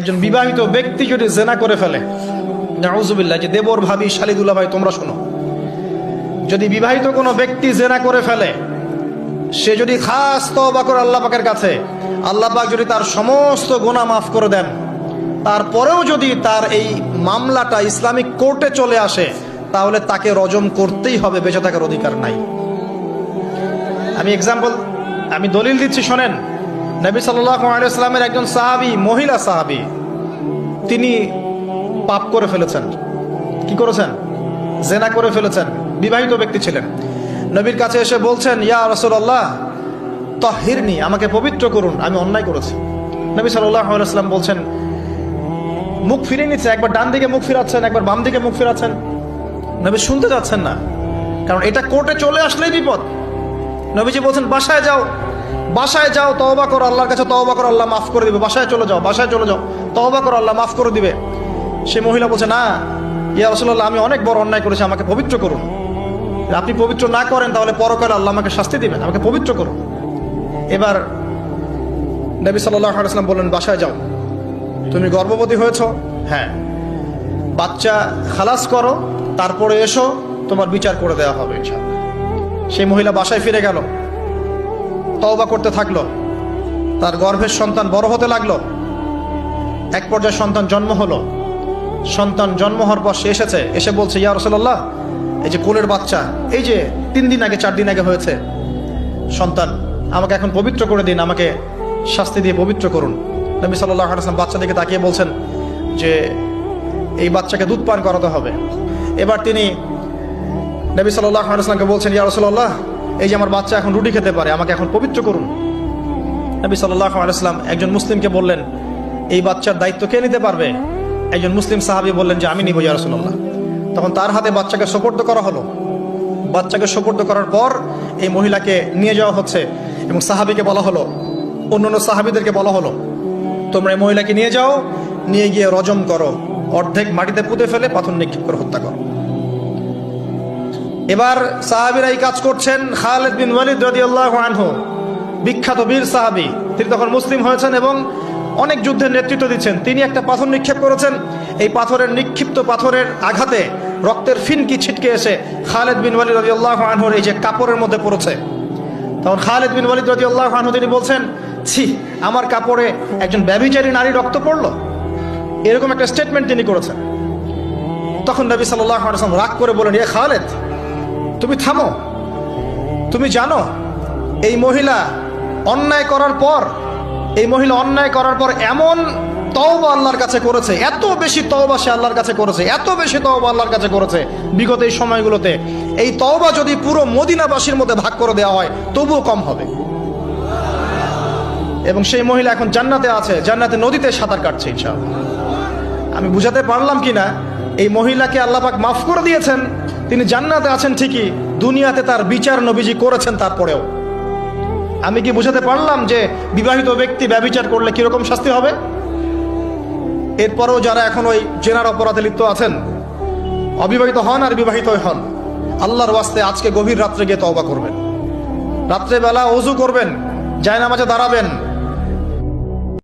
একজন বিবাহিত ব্যক্তি যদি জেনা করে ফেলে, নাউজুবিল্লাহ, যে দেবর ভাবি শালিদুল্লাহ ভাই, তোমরা শোনো। যদি বিবাহিত কোনো ব্যক্তি জেনা করে ফেলে, সে যদি খাস তওবা করে আল্লাহ পাকের কাছে, আল্লাহ পাক যদি তার সমস্ত গোনা মাফ করে দেন, তারপরেও যদি তার এই মামলাটা ইসলামিক কোর্টে চলে আসে, তাহলে তাকে রজম করতেই হবে, বেঁচে থাকার অধিকার নাই। আমি এক্সাম্পল আমি দলিল দিচ্ছি, শোনেন। নবী সাল্লামের একজন সাহাবি, মহিলা সাহাবি, তিনি পাপ করে ফেলেছেন। কি করেছেন? জেনা করে ফেলেছেন। বিবাহিত ব্যক্তি ছিলেন। নবীর কাছে এসে বলছেন, ইয়া রসুল্লাহ তহিরনি, আমাকে পবিত্র করুন, আমি অন্যায় করেছি। নবী সাল্লাম বলছেন, মুখ ফিরে নিচ্ছে, একবার ডান দিকে মুখ ফিরাচ্ছেন, একবার বাম দিকে মুখ ফিরাচ্ছেন। নবী শুনতে যাচ্ছেন না, কারণ এটা কোর্টে চলে আসলেই বিপদ। নবীজি বলছেন, বাসায় যাও। বাসায় যাও, তওবা করো, আল্লাহর কাছে তওবা করো, আল্লাহ মাফ করে দিবে। বাসায় চলে যাও, বাসায় চলে যাও। তওবা করো, আল্লাহ মাফ করে দিবে। সে মহিলা বলছে, না, ইয়া রসুল্লাহ আমি অনেক বড় অন্যায় করেছি, আমাকে পবিত্র করুন। আপনি পবিত্র না করেন, তাহলে পরকালে আল্লাহ আমাকে শাস্তি দিবেন। আমাকে পবিত্র করুন। এবার নবী সাল্লাম বললেন, বাসায় যাও। তুমি গর্ভবতী হয়েছ? হ্যাঁ। বাচ্চা খালাস করো, তারপরে এসো, তোমার বিচার করে দেওয়া হবে সেই মহিলা বাসায় ফিরে গেল। তওবা করতে থাকল। তার গর্ভের সন্তান বড় হতে লাগল। এক পর্যায়ে সন্তান জন্ম হলো। সন্তান জন্ম হওয়ার পর সে এসেছে, এসে বলছে, ইয়া রসল্লাহ এই যে কোলের বাচ্চা, এই যে তিন দিন আগে, চার দিন আগে হয়েছে। সন্তান, আমাকে এখন পবিত্র করে দিন, আমাকে শাস্তি দিয়ে পবিত্র করুন। নবী সাল্লাহ আসলাম বাচ্চা দিকে তাকিয়ে বলছেন যে, এই বাচ্চাকে দুধ পান করাতে হবে। এবার তিনি নবী সাল্লাহ আসলামকে বলছেন, ইয়া রসল্লাহ এই যে আমার বাচ্চা এখন রুটি খেতে পারে, আমাকে এখন পবিত্র করুন। নবী সাল্লাহ আলাইসলাম একজন মুসলিমকে বললেন, এই বাচ্চার দায়িত্ব কে নিতে পারবে? একজন মুসলিম সাহাবি বললেন যে, আমি নিব ইয়া রসল্লাহ তখন তার হাতে বাচ্চাকে সোপর্দ করা হলো। বাচ্চাকে সোপর্দ করার পর এই মহিলাকে নিয়ে যাওয়া হচ্ছে এবং সাহাবিকে বলা হলো অন্য অন্য সাহাবিদেরকে বলা হলো, তোমরা এই মহিলাকে নিয়ে যাও, নিয়ে গিয়ে রজম করো, অর্ধেক মাটিতে পুঁতে ফেলে, পাথর নিক্ষেপ করে হত্যা করো। এবার সাহাবিরা এই কাজ করছেন খালেদ বিন ওয়ালিদ রাদিয়াল্লাহু আনহু, বিখ্যাত বীর সাহাবি। তিনি তখন মুসলিম হয়েছেন এবং অনেক যুদ্ধের নেতৃত্ব দিচ্ছেন। তিনি একটা পাথর নিক্ষেপ করেছেন। এই পাথরের নিক্ষিপ্ত পাথরের আঘাতে রক্তের ফিনকি ছিটকে এসে খালেদ বিন ওয়ালিদ রাদিয়াল্লাহু আনহুর এই যে কাপড়ের মধ্যে পড়েছে। তখন খালেদ বিন ওয়ালিদ রাদিয়াল্লাহু আনহু তিনি বলছেন, ছি, আমার কাপড়ে একজন ব্যভিচারী নারী রক্ত পড়ল? এরকম একটা স্টেটমেন্ট তিনি করেছেন। তখন নবী আলাইহি রাগ করে বলেন এ খালেদ তুমি থামো। তুমি জানো, এই মহিলা অন্যায় করার পর, এই মহিলা অন্যায় করার পর এমন তওবা আল্লাহর কাছে করেছে, এত বেশি তওবা সে আল্লাহর কাছে করেছে, এত বেশি তওবা আল্লাহর কাছে করেছে বিগত এই সময়গুলোতে। এই তওবা যদি পুরো মদিনাবাসীর মধ্যে ভাগ করে দেওয়া হয়, তবুও কম হবে। এবং সেই মহিলা এখন জান্নাতে আছে, জান্নাতে নদীতে সাঁতার কাটছে ইনশাআল্লাহ। আমি বুঝাতে পারলাম কি না এই মহিলাকে আল্লাপাক মাফ করে দিয়েছেন। তিনি জান্নাতে আছেন ঠিকই, দুনিয়াতে তার বিচার নবীজি করেছেন তারপরেও। আমি কি বুঝাতে পারলাম যে বিবাহিত ব্যক্তি ব্যবিচার করলে কীরকম শাস্তি হবে? এরপরেও যারা এখন ওই জেনার অপরাধে লিপ্ত আছেন, অবিবাহিত হন আর বিবাহিত হন, আল্লাহর ওয়াস্তে আজকে গভীর রাত্রে গিয়ে তওবা করবেন। রাত্রেবেলা অজু করবেন, জায়নামাজে দাঁড়াবেন